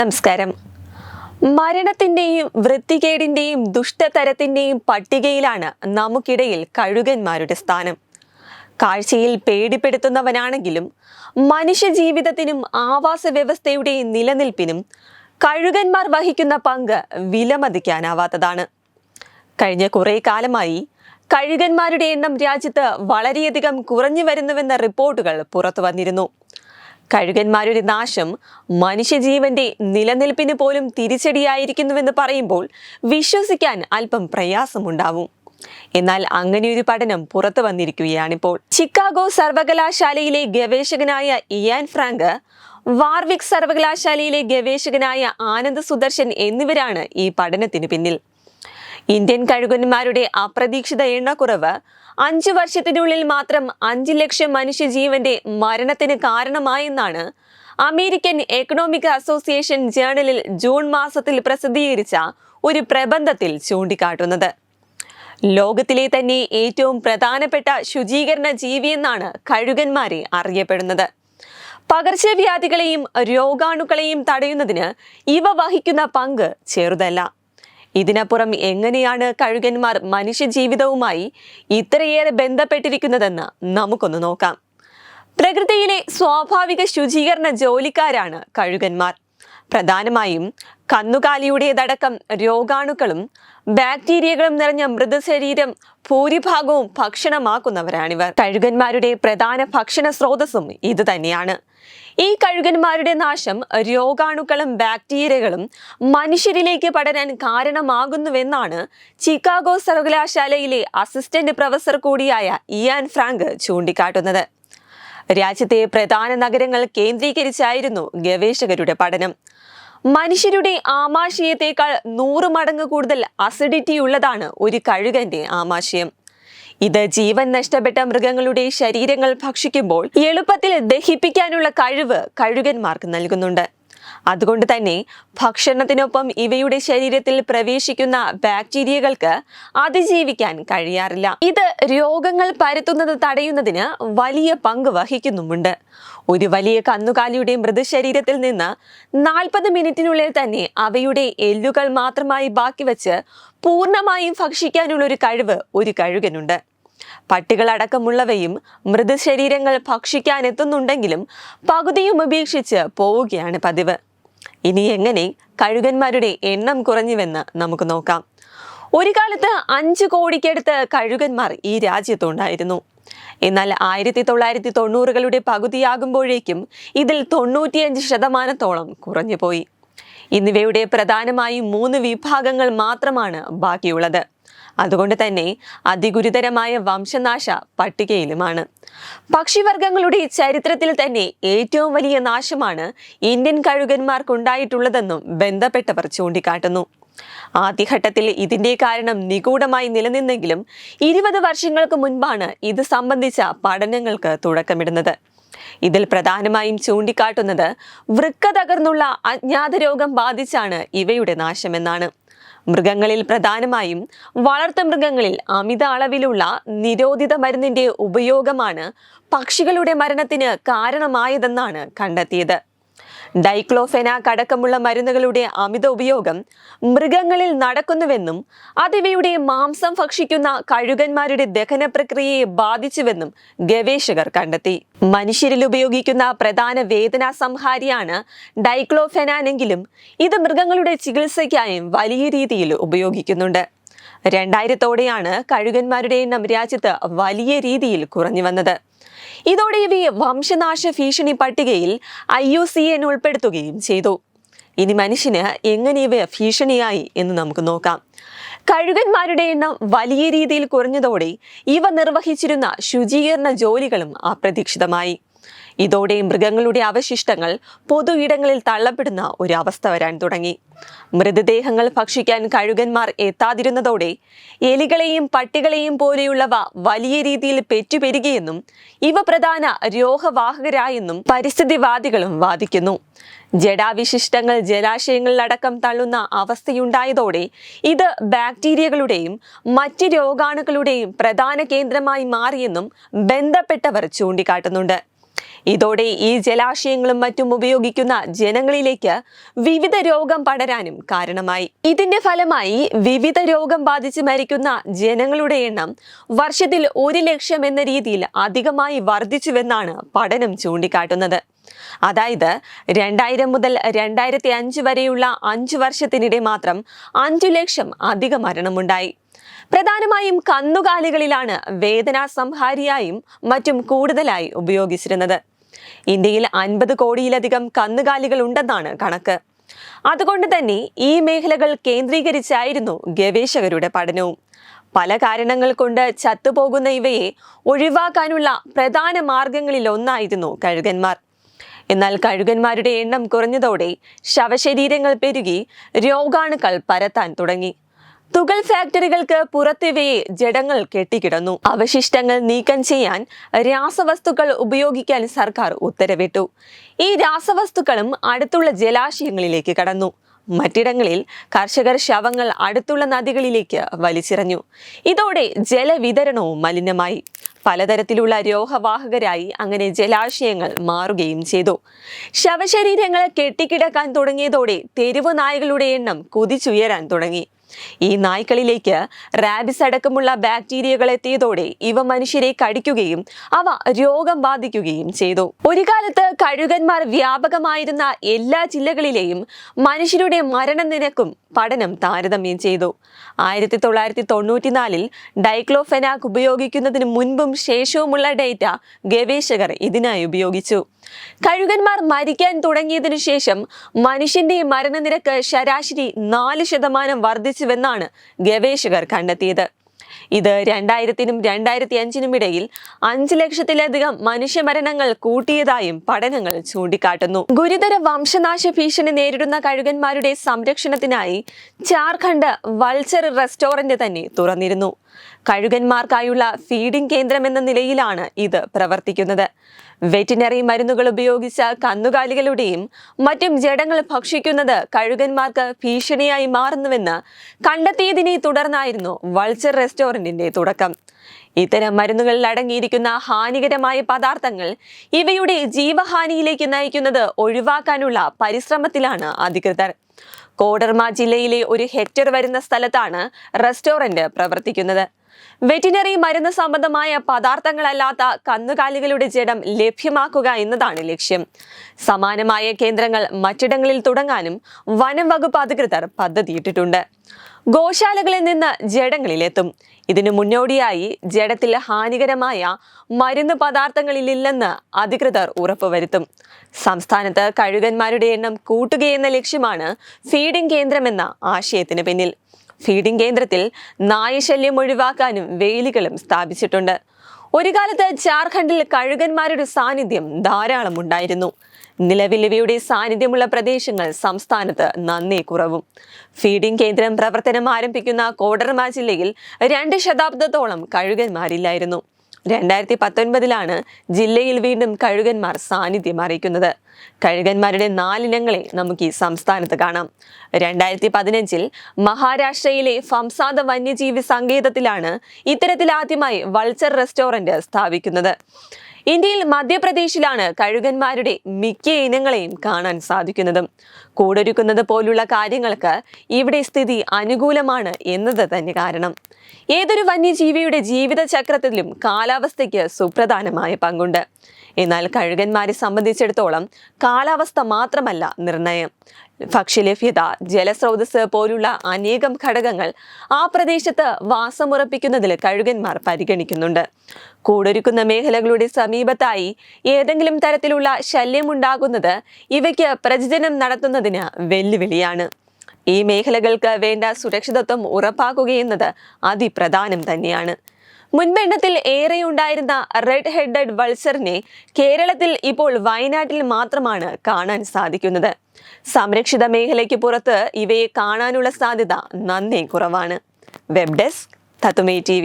നമസ്കാരം. മരണത്തിന്റെയും വൃത്തികേടിന്റെയും ദുഷ്ടതരത്തിന്റെയും പട്ടികയിലാണ് നമുക്കിടയിൽ കഴുകന്മാരുടെ സ്ഥാനം. കാഴ്ചയിൽ പേടിപ്പെടുത്തുന്നവനാണെങ്കിലും മനുഷ്യ ജീവിതത്തിനും ആവാസ വ്യവസ്ഥയുടെ നിലനിൽപ്പിനും കഴുകന്മാർ വഹിക്കുന്ന പങ്ക് വിലമതിക്കാനാവാത്തതാണ്. കഴിഞ്ഞ കുറേ കാലമായി കഴുകന്മാരുടെ എണ്ണം രാജ്യത്ത് വളരെയധികം കുറഞ്ഞു വരുന്നുവെന്ന റിപ്പോർട്ടുകൾ പുറത്തു വന്നിരുന്നു കഴുകന്മാരുടെ നാശം മനുഷ്യജീവന്റെ നിലനിൽപ്പിന് പോലും തിരിച്ചടിയായിരിക്കുന്നുവെന്ന് പറയുമ്പോൾ വിശ്വസിക്കാൻ അല്പം പ്രയാസമുണ്ടാവും. എന്നാൽ അങ്ങനെയൊരു പഠനം പുറത്തു വന്നിരിക്കുകയാണിപ്പോൾ. ചിക്കാഗോ സർവകലാശാലയിലെ ഗവേഷകനായ ഇയാൻ ഫ്രാങ്ക് വാർവിക് സർവകലാശാലയിലെ ഗവേഷകനായ ആനന്ദ് സുദർശൻ എന്നിവരാണ് ഈ പഠനത്തിന് പിന്നിൽ. ഇന്ത്യൻ കഴുകന്മാരുടെ അപ്രതീക്ഷിത എണ്ണക്കുറവ് അഞ്ചു വർഷത്തിനുള്ളിൽ മാത്രം അഞ്ച് ലക്ഷം മനുഷ്യജീവന്റെ മരണത്തിന് കാരണമായെന്നാണ് അമേരിക്കൻ എക്കണോമിക് അസോസിയേഷൻ ജേണലിൽ ജൂൺ മാസത്തിൽ പ്രസിദ്ധീകരിച്ച ഒരു പ്രബന്ധത്തിൽ ചൂണ്ടിക്കാട്ടുന്നത്. ലോകത്തിലെ തന്നെ ഏറ്റവും പ്രധാനപ്പെട്ട ശുചീകരണ ജീവിയെന്നാണ് കഴുകന്മാരെ അറിയപ്പെടുന്നത്. പകർച്ചവ്യാധികളെയും രോഗാണുക്കളെയും തടയുന്നതിന് ഇവ വഹിക്കുന്ന പങ്ക് ചെറുതല്ല. ഇതിനപ്പുറം എങ്ങനെയാണ് കഴുകന്മാർ മനുഷ്യജീവിതവുമായി ഇത്രയേറെ ബന്ധപ്പെട്ടിരിക്കുന്നതെന്ന് നമുക്കൊന്ന് നോക്കാം. പ്രകൃതിയിലെ സ്വാഭാവിക ശുചീകരണ ജോലിക്കാരാണ് കഴുകന്മാർ. പ്രധാനമായും കന്നുകാലിയുടേതടക്കം രോഗാണുക്കളും ബാക്ടീരിയകളും നിറഞ്ഞ മൃതശരീരം ഭൂരിഭാഗവും ഭക്ഷണമാക്കുന്നവരാണിവർ. കഴുകന്മാരുടെ പ്രധാന ഭക്ഷണ സ്രോതസ്സും ഇതുതന്നെയാണ് ഈ കഴുകന്മാരുടെ നാശം രോഗാണുക്കളും ബാക്ടീരിയകളും മനുഷ്യരിലേക്ക് പടരാൻ കാരണമാകുന്നുവെന്നാണ് ചിക്കാഗോ സർവകലാശാലയിലെ അസിസ്റ്റന്റ് പ്രൊഫസർ കൂടിയായ ഇയാൻ ഫ്രാങ്ക് ചൂണ്ടിക്കാട്ടുന്നത്. രാജ്യത്തെ പ്രധാന നഗരങ്ങൾ കേന്ദ്രീകരിച്ചായിരുന്നു ഗവേഷകരുടെ പഠനം. മനുഷ്യരുടെ ആമാശയത്തേക്കാൾ നൂറ് മടങ്ങ് കൂടുതൽ അസിഡിറ്റി ഉള്ളതാണ് ഒരു കഴുകന്റെ ആമാശയം. ഇത് ജീവൻ നഷ്ടപ്പെട്ട മൃഗങ്ങളുടെ ശരീരങ്ങൾ ഭക്ഷിക്കുമ്പോൾ എളുപ്പത്തിൽ ദഹിപ്പിക്കാനുള്ള കഴിവ് കഴുകന്മാർക്ക് നൽകുന്നുണ്ട്. അതുകൊണ്ട് തന്നെ ഭക്ഷണത്തിനൊപ്പം ഇവയുടെ ശരീരത്തിൽ പ്രവേശിക്കുന്ന ബാക്ടീരിയകൾക്ക് അതിജീവിക്കാൻ കഴിയാറില്ല. ഇത് രോഗങ്ങൾ പരത്തുന്നത് തടയുന്നതിന് വലിയ പങ്ക് വഹിക്കുന്നുമുണ്ട്. ഒരു വലിയ കന്നുകാലിയുടെ മൃതശരീരത്തിൽ നിന്ന് നാൽപ്പത് മിനിറ്റിനുള്ളിൽ തന്നെ അവയുടെ എല്ലുകൾ മാത്രമായി ബാക്കി വച്ച് പൂർണമായും ഭക്ഷിക്കാനുള്ള ഒരു കഴിവ് ഒരു കഴുകനുണ്ട്. പട്ടികളടക്കമുള്ളവയും മൃതശരീരങ്ങൾ ഭക്ഷിക്കാൻ എത്തുന്നുണ്ടെങ്കിലും പകുതിയും ഉപേക്ഷിച്ച് പോവുകയാണ് പതിവ്. ഇനി എങ്ങനെ കഴുകന്മാരുടെ എണ്ണം കുറഞ്ഞുവെന്ന് നമുക്ക് നോക്കാം. ഒരു കാലത്ത് അഞ്ച് കോടിക്കടുത്ത് കഴുകന്മാർ ഈ രാജ്യത്തുണ്ടായിരുന്നു. എന്നാൽ ആയിരത്തി തൊള്ളായിരത്തി തൊണ്ണൂറുകളുടെ പകുതിയാകുമ്പോഴേക്കും ഇതിൽ തൊണ്ണൂറ്റിയഞ്ച് ശതമാനത്തോളം കുറഞ്ഞുപോയി. എന്നിവയുടെ പ്രധാനമായും മൂന്ന് വിഭാഗങ്ങൾ മാത്രമാണ് ബാക്കിയുള്ളത്. അതുകൊണ്ട് തന്നെ അതിഗുരുതരമായ വംശനാശ പട്ടികയിലുമാണ്. പക്ഷിവർഗങ്ങളുടെ ചരിത്രത്തിൽ തന്നെ ഏറ്റവും വലിയ നാശമാണ് ഇന്ത്യൻ കഴുകന്മാർക്കുണ്ടായിട്ടുള്ളതെന്നും ബന്ധപ്പെട്ടവർ ചൂണ്ടിക്കാട്ടുന്നു. ആദ്യഘട്ടത്തിൽ ഇതിന്റെ കാരണം നിഗൂഢമായി നിലനിന്നെങ്കിലും ഇരുപത് വർഷങ്ങൾക്ക് മുൻപാണ് ഇത് സംബന്ധിച്ച പഠനങ്ങൾക്ക് തുടക്കമിടുന്നത്. ഇതിൽ പ്രധാനമായും ചൂണ്ടിക്കാട്ടുന്നത് വൃക്ക തകർന്നുള്ള അജ്ഞാത രോഗം ബാധിച്ചാണ് ഇവയുടെ നാശമെന്നാണ്. മൃഗങ്ങളിൽ പ്രധാനമായും വളർത്തു മൃഗങ്ങളിൽ അമിത അളവിലുള്ള നിരോധിത മരുന്നിന്റെ ഉപയോഗമാണ് പക്ഷികളുടെ മരണത്തിന് കാരണമായതെന്നാണ് കണ്ടെത്തിയത്. ഡൈക്ലോഫെനാക് അടക്കമുള്ള മരുന്നുകളുടെ അമിത ഉപയോഗം മൃഗങ്ങളിൽ നടക്കുന്നുവെന്നും അതിവയുടെ മാംസം ഭക്ഷിക്കുന്ന കഴുകന്മാരുടെ ദഹന പ്രക്രിയയെ ബാധിച്ചുവെന്നും ഗവേഷകർ കണ്ടെത്തി. മനുഷ്യരിൽ ഉപയോഗിക്കുന്ന പ്രധാന വേദനാ സംഹാരിയാണ് ഡൈക്ലോഫെനാനെങ്കിലും ഇത് മൃഗങ്ങളുടെ ചികിത്സയ്ക്കായും വലിയ രീതിയിൽ ഉപയോഗിക്കുന്നുണ്ട്. രണ്ടായിരത്തോടെയാണ് കഴുകന്മാരുടെ എണ്ണം രാജ്യത്ത് വലിയ രീതിയിൽ കുറഞ്ഞു വന്നത്. ഇതോടെ ഇവയെ വംശനാശ ഭീഷണി പട്ടികയിൽ ഐ യു സി എൻ ഉൾപ്പെടുത്തുകയും ചെയ്തു. ഇനി മനുഷ്യന് എങ്ങനെ ഇവ ഭീഷണിയായി എന്ന് നമുക്ക് നോക്കാം. കഴുകന്മാരുടെ എണ്ണം വലിയ രീതിയിൽ കുറഞ്ഞതോടെ ഇവ നിർവഹിച്ചിരുന്ന ശുചീകരണ ജോലികളും അപ്രതീക്ഷിതമായി. ഇതോടെ മൃഗങ്ങളുടെ അവശിഷ്ടങ്ങൾ പൊതു ഇടങ്ങളിൽ തള്ളപ്പെടുന്ന ഒരു അവസ്ഥ വരാൻ തുടങ്ങി. മൃതദേഹങ്ങൾ ഭക്ഷിക്കാൻ കഴുകന്മാർ എത്താതിരുന്നതോടെ എലികളെയും പട്ടികളെയും പോലെയുള്ളവ വലിയ രീതിയിൽ പെറ്റുപെരുകിയെന്നും ഇവ പ്രധാന രോഗവാഹകരായെന്നും പരിസ്ഥിതിവാദികളും വാദിക്കുന്നു. ജഡാവിശിഷ്ടങ്ങൾ ജലാശയങ്ങളിലടക്കം തള്ളുന്ന അവസ്ഥയുണ്ടായതോടെ ഇത് ബാക്ടീരിയകളുടെയും മറ്റ് രോഗാണുക്കളുടെയും പ്രധാന കേന്ദ്രമായി മാറിയെന്നും ബന്ധപ്പെട്ടവർ ചൂണ്ടിക്കാട്ടുന്നുണ്ട്. ഇതോടെ ഈ ജലാശയങ്ങളും മറ്റും ഉപയോഗിക്കുന്ന ജനങ്ങളിലേക്ക് വിവിധ രോഗം പടരാനും കാരണമായി. ഇതിന്റെ ഫലമായി വിവിധ രോഗം ബാധിച്ച് മരിക്കുന്ന ജനങ്ങളുടെ എണ്ണം വർഷത്തിൽ ഒരു ലക്ഷം എന്ന രീതിയിൽ അധികമായി വർദ്ധിച്ചുവെന്നാണ് പഠനം ചൂണ്ടിക്കാട്ടുന്നത്. അതായത് രണ്ടായിരം മുതൽ രണ്ടായിരത്തി അഞ്ച് വരെയുള്ള അഞ്ചു വർഷത്തിനിടെ മാത്രം അഞ്ചു ലക്ഷം അധിക മരണമുണ്ടായി. പ്രധാനമായും കന്നുകാലികളിലാണ് വേദനാ സംഹാരിയായും മറ്റും കൂടുതലായി ഉപയോഗിച്ചിരുന്നത്. ഇന്ത്യയിൽ അൻപത് കോടിയിലധികം കന്നുകാലികൾ ഉണ്ടെന്നാണ് കണക്ക്. അതുകൊണ്ട് തന്നെ ഈ മേഖലകൾ കേന്ദ്രീകരിച്ചായിരുന്നു ഗവേഷകരുടെ പഠനവും. പല കാരണങ്ങൾ കൊണ്ട് ചത്തുപോകുന്ന ഇവയെ ഒഴിവാക്കാനുള്ള പ്രധാന മാർഗങ്ങളിൽ ഒന്നായിരുന്നു കഴുകന്മാർ. എന്നാൽ കഴുകന്മാരുടെ എണ്ണം കുറഞ്ഞതോടെ ശവശരീരങ്ങൾ പെരുകി രോഗാണുക്കൾ പരത്താൻ തുടങ്ങി. തുകൽ ഫാക്ടറികൾക്ക് പുറത്തിവയെ ജഡങ്ങൾ കെട്ടിക്കിടന്നു. അവശിഷ്ടങ്ങൾ നീക്കം ചെയ്യാൻ രാസവസ്തുക്കൾ ഉപയോഗിക്കാൻ സർക്കാർ ഉത്തരവിട്ടു. ഈ രാസവസ്തുക്കളും അടുത്തുള്ള ജലാശയങ്ങളിലേക്ക് കടന്നു. മറ്റിടങ്ങളിൽ കർഷകർ ശവങ്ങൾ അടുത്തുള്ള നദികളിലേക്ക് വലിച്ചെറിഞ്ഞു. ഇതോടെ ജലവിതരണവും മലിനമായി. പലതരത്തിലുള്ള രോഗവാഹകരായി അങ്ങനെ ജലാശയങ്ങൾ മാറുകയും ചെയ്തു. ശവശരീരങ്ങൾ കെട്ടിക്കിടക്കാൻ തുടങ്ങിയതോടെ തെരുവ് നായകളുടെ എണ്ണം കുതിച്ചുയരാൻ തുടങ്ങി. ഈ നായ്ക്കളിലേക്ക് റാബിസ് അടക്കമുള്ള ബാക്ടീരിയകൾ എത്തിയതോടെ ഇവ മനുഷ്യരെ കടിക്കുകയും അവ രോഗം ബാധിക്കുകയും ചെയ്തു. ഒരു കാലത്ത് കഴുകന്മാർ വ്യാപകമായിരുന്ന എല്ലാ ജില്ലകളിലെയും മനുഷ്യരുടെ മരണനിരക്കും പഠനം താരതമ്യം ചെയ്തു. ആയിരത്തി തൊള്ളായിരത്തി തൊണ്ണൂറ്റിനാലിൽ ഡൈക്ലോഫെനാക് ഉപയോഗിക്കുന്നതിന് മുൻപും ശേഷവുമുള്ള ഡേറ്റ ഗവേഷകർ ഇതിനായി ഉപയോഗിച്ചു. കഴുകന്മാർ മരിക്കാൻ തുടങ്ങിയതിനു ശേഷം മനുഷ്യന്റെ മരണനിരക്ക് ശരാശരി നാല് ശതമാനം വർദ്ധിച്ചുവെന്നാണ് ഗവേഷകർ കണ്ടെത്തിയത്. ഇത് രണ്ടായിരത്തിനും രണ്ടായിരത്തി അഞ്ചിനും ഇടയിൽ അഞ്ച് ലക്ഷത്തിലധികം മനുഷ്യമരണങ്ങൾ കൂട്ടിയതായും പഠനങ്ങൾ ചൂണ്ടിക്കാട്ടുന്നു. ഗുരുതര വംശനാശ ഭീഷണി നേരിടുന്ന കഴുകന്മാരുടെ സംരക്ഷണത്തിനായി ജാർഖണ്ഡ് വൾച്ചർ റെസ്റ്റോറന്റ് തന്നെ തുറന്നിരുന്നു. കഴുകന്മാർക്കായുള്ള ഫീഡിംഗ് കേന്ദ്രം എന്ന നിലയിലാണ് ഇത് പ്രവർത്തിക്കുന്നത്. വെറ്റിനറി മരുന്നുകൾ ഉപയോഗിച്ച കന്നുകാലികളുടെയും മറ്റും ജഡങ്ങൾ ഭക്ഷിക്കുന്നത് കഴുകന്മാർക്ക് ഭീഷണിയായി മാറുന്നുവെന്ന് കണ്ടെത്തിയതിനെ തുടർന്നായിരുന്നു വൾച്ചർ റെസ്റ്റോറന്റിന്റെ തുടക്കം. ഇത്തരം മരുന്നുകളിൽ അടങ്ങിയിരിക്കുന്ന ഹാനികരമായ പദാർത്ഥങ്ങൾ ഇവയുടെ ജീവഹാനിയിലേക്ക് നയിക്കുന്നത് ഒഴിവാക്കാനുള്ള പരിശ്രമത്തിലാണ് അധികൃതർ. കോഡർമ ജില്ലയിലെ ഒരു ഹെക്ടർ വരുന്ന സ്ഥലത്താണ് റെസ്റ്റോറന്റ് പ്രവർത്തിക്കുന്നത്. വെറ്റിനറി മരുന്ന് സംബന്ധമായ പദാർത്ഥങ്ങളല്ലാത്ത കന്നുകാലികളുടെ ജഡം ലഭ്യമാക്കുക എന്നതാണ് ലക്ഷ്യം. സമാനമായ കേന്ദ്രങ്ങൾ മറ്റിടങ്ങളിൽ തുടങ്ങാനും വനം വകുപ്പ് അധികൃതർ പദ്ധതിയിട്ടിട്ടുണ്ട്. ഗോശാലകളിൽ നിന്ന് ജഡങ്ങളിലെത്തും. ഇതിനു മുന്നോടിയായി ജഡത്തിൽ ഹാനികരമായ മരുന്ന് പദാർത്ഥങ്ങളിലില്ലെന്ന് അധികൃതർ ഉറപ്പുവരുത്തും സംസ്ഥാനത്ത് കഴുകന്മാരുടെ എണ്ണം കൂട്ടുകയെന്ന ലക്ഷ്യമാണ് ഫീഡിംഗ് കേന്ദ്രമെന്ന ആശയത്തിന് പിന്നിൽ. ഫീഡിംഗ് കേന്ദ്രത്തിൽ നായശല്യം ഒഴിവാക്കാനും വേലികളും സ്ഥാപിച്ചിട്ടുണ്ട്. ഒരു കാലത്ത് ജാർഖണ്ഡിൽ കഴുകന്മാരുടെ സാന്നിധ്യം ധാരാളം ഉണ്ടായിരുന്നു നിലവിൽ ഇവയുടെ സാന്നിധ്യമുള്ള പ്രദേശങ്ങൾ സംസ്ഥാനത്ത് നന്നേ കുറവും. ഫീഡിംഗ് കേന്ദ്രം പ്രവർത്തനം ആരംഭിക്കുന്ന കോഡർമ ജില്ലയിൽ രണ്ട് ശതാബ്ദത്തോളം കഴുകന്മാരില്ലായിരുന്നു. രണ്ടായിരത്തി പത്തൊൻപതിലാണ് ജില്ലയിൽ വീണ്ടും കഴുകന്മാർ സാന്നിധ്യം അറിയിക്കുന്നത്. കഴുകന്മാരുടെ നാലിനങ്ങളെ നമുക്ക് ഈ സംസ്ഥാനത്ത് കാണാം. രണ്ടായിരത്തി പതിനഞ്ചിൽ മഹാരാഷ്ട്രയിലെ ഫംസാദ വന്യജീവി സങ്കേതത്തിലാണ് ഇത്തരത്തിൽ ആദ്യമായി വൾച്ചർ റെസ്റ്റോറന്റ് സ്ഥാപിക്കുന്നത്. ഇന്ത്യയിൽ മധ്യപ്രദേശിലാണ് കഴുകന്മാരുടെ മിക്ക ഇനങ്ങളെയും കാണാൻ സാധിക്കുന്നതും. കൂടൊരുക്കുന്നത് പോലുള്ള കാര്യങ്ങൾക്ക് ഇവിടെ സ്ഥിതി അനുകൂലമാണ് എന്നത് തന്നെ കാരണം. ഏതൊരു വന്യജീവിയുടെ ജീവിത ചക്രത്തിലും കാലാവസ്ഥയ്ക്ക് സുപ്രധാനമായ പങ്കുണ്ട്. എന്നാൽ കഴുകന്മാരെ സംബന്ധിച്ചിടത്തോളം കാലാവസ്ഥ മാത്രമല്ല നിർണയം. ഭക്ഷ്യലഭ്യത ജലസ്രോതസ് പോലുള്ള അനേകം ഘടകങ്ങൾ ആ പ്രദേശത്ത് വാസമുറപ്പിക്കുന്നതിൽ കഴുകന്മാർ പരിഗണിക്കുന്നുണ്ട്. കൂടൊരുക്കുന്ന മേഖലകളുടെ സമീപത്തായി ഏതെങ്കിലും തരത്തിലുള്ള ശല്യമുണ്ടാകുന്നത് ഇവയ്ക്ക് പ്രജനനം നടത്തുന്നതിന് വെല്ലുവിളിയാണ്. ഈ മേഖലകൾക്ക് വേണ്ട സുരക്ഷിതത്വം ഉറപ്പാക്കുകയെന്നത് അതിപ്രധാനം തന്നെയാണ്. മുൻപെണ്ണത്തിൽ ഏറെ ഉണ്ടായിരുന്ന റെഡ് ഹെഡഡ് വൾസറിനെ കേരളത്തിൽ ഇപ്പോൾ വയനാട്ടിൽ മാത്രമാണ് കാണാൻ സാധിക്കുന്നത്. സംരക്ഷിത മേഖലയ്ക്ക് പുറത്ത് ഇവയെ കാണാനുള്ള സാധ്യത നന്നേ കുറവാണ്. Web desk തത്തുമേ T